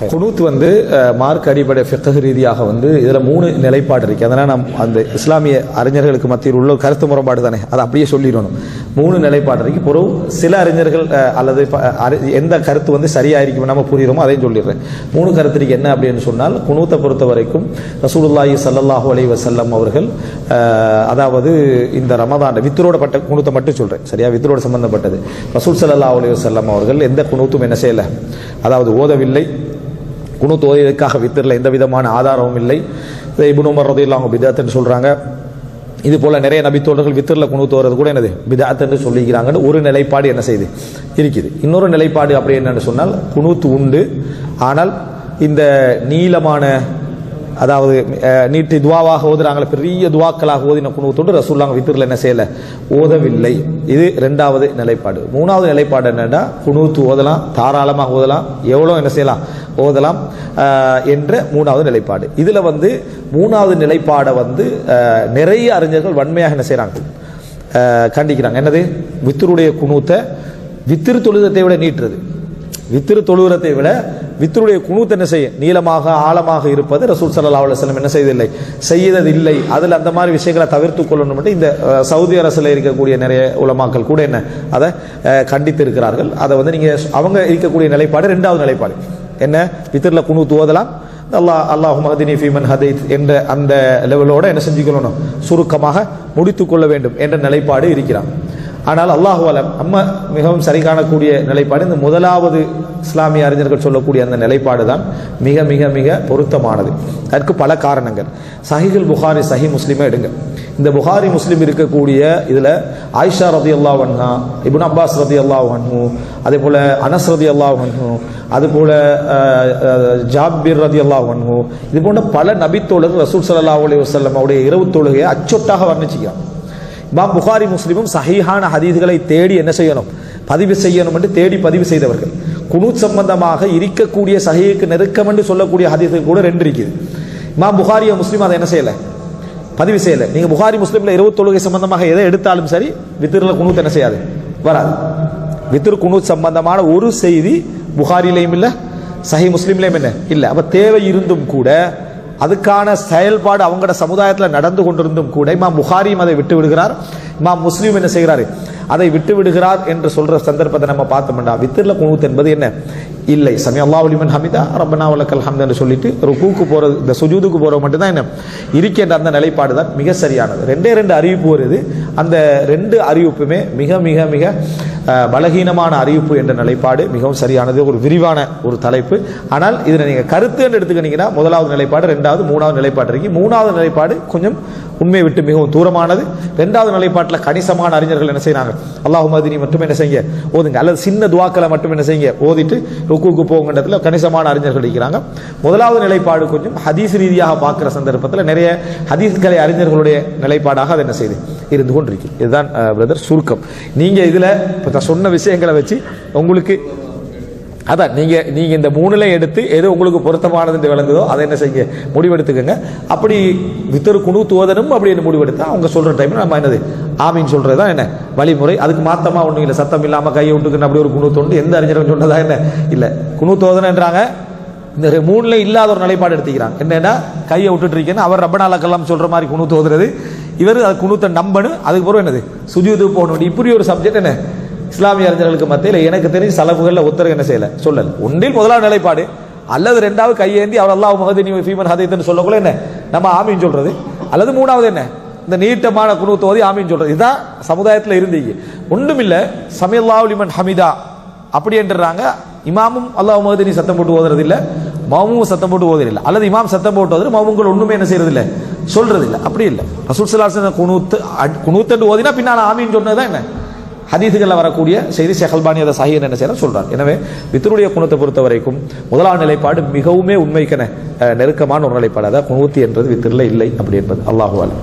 குனூத் வந்து மார்க் அடிப்படை ஃபிக்ஹ் ரீதியாக வந்து இதில் மூணு நிலைப்பாடு இருக்குது அதனால் நாம் அந்த இஸ்லாமிய அறிஞர்களுக்கு மத்தியில் உள்ள கருத்து முரண்பாடு தானே. அதை அப்படியே சொல்லிடணும். மூணு நிலைப்பாடு இருக்கு. பிறகு சில அறிஞர்கள் அல்லது ப- அறி- எந்த கருத்து வந்து சரியாக இருக்கும் நம்ம புரியுறோமோ அதையும் சொல்லிடுறேன். மூணு கருத்துக்கு என்ன அப்படின்னு சொன்னால் குனூத்தை பொறுத்த வரைக்கும் ரசூலுல்லாஹி சல்லாஹூ அலி வசல்லம் அவர்கள் அதாவது இந்த ரமதான் வித்தரோட பட்ட குனூத்தை மட்டும் சொல்கிறேன் சரியா? வித்ரோட சம்பந்தப்பட்டது. ரசூல் ஸல்லல்லாஹு அலி வசல்லம் அவர்கள் எந்த குணூத்தும் என்ன செய்யலை. அதாவது ஓதவில்லை குணு ஓதியதற்காக வித்தரில் எந்த விதமான ஆதாரமும் இல்லை. இதை இப்னு உமர் ரதியல்லாஹு பிதாத்துன்னு சொல்கிறாங்க இது போல நிறைய நபித்தோழர்கள் வித்திரில் குணு தோறது கூட என்னது? பிதாத்துன்னு சொல்லிக்கிறாங்கன்னு ஒரு நிலைப்பாடு என்ன செய்யுது இருக்குது. இன்னொரு நிலைப்பாடு அப்படி என்னன்னு சொன்னால் குனூத் உண்டு. ஆனால் இந்த நீளமான அதாவது நீட்டு துவாவாக ஓதுறாங்களே பெரிய துவாக்களாக ஓதின குணுவத்தோடு ரசூல்லாங்க வித்திரில் என்ன செய்யலை? ஓதவில்லை. இது ரெண்டாவது நிலைப்பாடு. மூணாவது நிலைப்பாடு என்னென்னா குணூத்து ஓதலாம் தாராளமாக ஓதலாம். எவ்வளோ என்ன செய்யலாம்? ஓதலாம் என்ற மூணாவது நிலைப்பாடு. இதில் வந்து மூணாவது நிலைப்பாடை வந்து நிறைய அறிஞர்கள் வன்மையாக என்ன செய்கிறாங்க கண்டிக்கிறாங்க. என்னது? வித்தருடைய குணூத்தை வித்திரு தொழுதத்தை விட நீட்டுறது. வித்திரு தொழுகிறத்தை விட வித்தருடைய குணூத் என்ன செய்யும் நீளமாக ஆழமாக இருப்பது ரசூல் சல்லா அலுவலம் என்ன செய்ததில்லை. செய்ததில்லை. அதில் அந்த மாதிரி விஷயங்களை தவிர்த்து கொள்ளணும் மட்டும் இந்த சவுதி அரசில் இருக்கக்கூடிய நிறைய உலமாக்கள் கூட என்ன? அதை கண்டித்து இருக்கிறார்கள் அதை வந்து நீங்கள் அவங்க இருக்கக்கூடிய நிலைப்பாடு ரெண்டாவது நிலைப்பாடு. என்ன? வித்திரில் குணூத் ஓதலாம் அல்லாஹ் அல்லாஹ் மஹதினி ஃபீமன் ஹதைத் என்ற அந்த லெவலோட என்ன செஞ்சுக்கணும் சுருக்கமாக முடித்து கொள்ள வேண்டும் என்ற நிலைப்பாடு இருக்கிறான். ஆனால் அல்லாஹு அலம் நம்ம மிகவும் சரி காணக்கூடிய நிலைப்பாடு இந்த முதலாவது இஸ்லாமிய அறிஞர்கள் சொல்லக்கூடிய அந்த நிலைப்பாடு தான் மிக மிக மிக பொருத்தமானது. அதற்கு பல காரணங்கள். சஹிகுல் புகாரி சஹி முஸ்லிமே எடுங்க. இந்த புகாரி முஸ்லீம் இருக்கக்கூடிய இதில் ஆயிஷா ரதி அல்லாஹ் அன்ஹா அப்பாஸ் ரதி அல்லாஹ் அன்ஹு அதே போல் அனஸ் ரதி அல்லாஹ் அன்ஹு அது போல் அஹ், ஜாபிர் ரதி அல்லாஹ் அன்ஹு இது போன்ற பல நபித்தோழர்கள் ரசூல் சல்லா அலி வசல்லம் அவருடைய இரவு தொழுகையை அச்சொட்டாக வர்ணிச்சுக்கிறான். இமாம் புகாரி முஸ்லீமும் சஹீஹான ஹதீதுகளை தேடி என்ன செய்யணும்? பதிவு செய்யணும் என்று தேடி பதிவு செய்தவர்கள். குனூத் சம்பந்தமாக இருக்கக்கூடிய சஹீக்கு நெருக்கம் என்று சொல்லக்கூடிய ஹதீஸ்கள் கூட ரெண்டு இருக்குது. இமாம் புகாரிய முஸ்லீம் அதை என்ன செய்யலை? பதிவு செய்யலை. நீங்க புகாரி முஸ்லீம்ல இருபத்தொழுகை சம்பந்தமாக எதை எடுத்தாலும் சரி வித்திரில் குணூத் என்ன செய்யாது? வராது. வித்திரு குணூத் சம்பந்தமான ஒரு செய்தி புகாரிலையும் இல்லை சஹி முஸ்லீம்லையும் என்ன? இல்ல. அப்ப தேவை இருந்தும் கூட அதுக்கான செயல்பாடு அவங்களோட சமுதாயத்தில் நடந்து கொண்டிருந்தும் கூட இமாம் புகாரியும் அதை விட்டு விடுகிறார். இமாம் முஸ்லீம் என்ன செய்கிறாரு? அதை விட்டு விடுகிறார் என்று சொல்ற சந்தர்ப்பத்தை நம்ம பார்த்தோம்னா வித்திரில குணூத் என்பது என்ன? இல்லை. சமி அல்லாஹ் ஹமிதா ரப்பனா வலக்கல் ஹம்த் என்று சொல்லிட்டு ருக்கூக்கு போறது இந்த சுஜூதுக்கு போறது மட்டும்தான் என்ன? இருக்கின்ற அந்த நிலைப்பாடு தான் மிக சரியானது. ரெண்டே ரெண்டு அறிவிப்பு வருது. அந்த ரெண்டு அறிவிப்புமே மிக மிக மிக பலகீனமான அறிவிப்பு என்ற நிலைப்பாடு மிகவும் சரியானது. ஒரு விரிவான ஒரு தலைப்பு. ஆனால் இதில் நீங்கள் கருத்துன்னு எடுத்துக்கிட்டீங்கன்னா முதலாவது நிலைப்பாடு ரெண்டாவது மூணாவது நிலைப்பாடு இருக்கு. மூணாவது நிலைப்பாடு கொஞ்சம் உண்மையை விட்டு மிகவும் தூரமானது. ரெண்டாவது நிலைப்பாட்டில் கணிசமான அறிஞர்கள் என்ன செய்யறாங்க அல்லாஹு மதினி மட்டும் என்ன செய்யுங்க? ஓதுங்க. அல்லது சின்ன துவாக்களை மட்டும் என்ன செய்யுங்க? ஓதிட்டு ருக்குக்கு போங்கன்றதுல கணிசமான அறிஞர்கள் இருக்கிறாங்க. முதலாவது நிலைப்பாடு கொஞ்சம் ஹதீஸ் ரீதியாக பார்க்குற சந்தர்ப்பத்தில் நிறைய ஹதீஸ்களை அறிஞர்களுடைய நிலைப்பாடாக அது என்ன செய்யுது இருந்து கொண்டிருக்கு. இதுதான் பிரதர் சுருக்கம். நீங்கள் இதில் இப்போ நான் சொன்ன விஷயங்களை வச்சு உங்களுக்கு அதான் நீங்கள் நீங்கள் இந்த மூணுல எடுத்து எது உங்களுக்கு பொருத்தமானது விளங்குதோ அதை என்ன செய்யுங்க? முடிவெடுத்துக்கோங்க. அப்படி வித்தரு குணு தோதனும் அப்படி என்ன முடிவெடுத்தா? அவங்க சொல்கிற டைமில் நம்ம என்னது? ஆமின்னு சொல்கிறது தான் என்ன? வழிமுறை. அதுக்கு மாத்தமாக ஒன்றும் இல்லை. சத்தம் இல்லாமல் கையை விட்டுக்கணும் அப்படி ஒரு குணு தோண்டு. எந்த அறிஞரும் சொன்னதா என்ன? இல்லை. குணு தோதனைன்றாங்க இந்த மூணுல இல்லாத ஒரு நிலைப்பாடு எடுத்துக்கிறாங்க. என்னென்னா கையை விட்டுட்டு இருக்கேன்னு அவர் ரப்பனாலக்கெல்லாம் சொல்கிற மாதிரி குணு தோதுறது. இவர் அது குணுத்தை நம்பனு. அதுக்கப்புறம் என்னது? சுஜூது போகணும் இப்படி ஒரு சப்ஜெக்ட் என்ன? இஸ்லாமிய அறிஞர்களுக்கு மத்தியில் எனக்கு தெரிஞ்ச செலவுகளில் ஒத்தரவு என்ன செய்யலை? சொல்லலை. ஒன்றில் முதலாவது நிலைப்பாடு. அல்லது ரெண்டாவது கையேந்தி அவர் அல்லாஹ் மகதினி ஃபீமன் ஹதைத்துன்னு சொல்லக்குள்ள என்ன? நம்ம ஆமின்னு சொல்கிறது அல்லது மூணாவது என்ன? இந்த நீட்டமான குணு தோதி ஆமின்னு சொல்றது. இதுதான் சமுதாயத்தில் இருந்தீங்க. ஒன்றும் இல்லை சமையல்லாவுலிமன் ஹமிதா அப்படி என்றாங்க. இமாமும் அல்லாஹ் மகதினி சத்தம் போட்டு ஓதுறது இல்லை மௌமும் சத்தம் போட்டு ஓதுறது இல்லை அல்லது இமாம் சத்தம் போட்டு ஓதுறது மௌமுங்கள் ஒன்றுமே என்ன செய்யறது இல்லை சொல்றது இல்லை. அப்படி இல்லை ரசூல் சலாசன் குனூத்து அட்- ஓதினா பின்னால் ஆமின்னு சொன்னதுதான் என்ன? ஹதீதுகளில் வரக்கூடிய செய்தி செஹல்பானி அதை சஹீன் என்ன செய்யற சொல்றார். எனவே பித்தருடைய குணத்தை பொறுத்த வரைக்கும் முதலாம் நிலைப்பாடு மிகவுமே உண்மைக்கென நெருக்கமான ஒரு நிலைப்பாடு. அதாவது குணூத்தி என்பது வித்திரில் இல்லை அப்படி என்பது அல்லாஹுவால்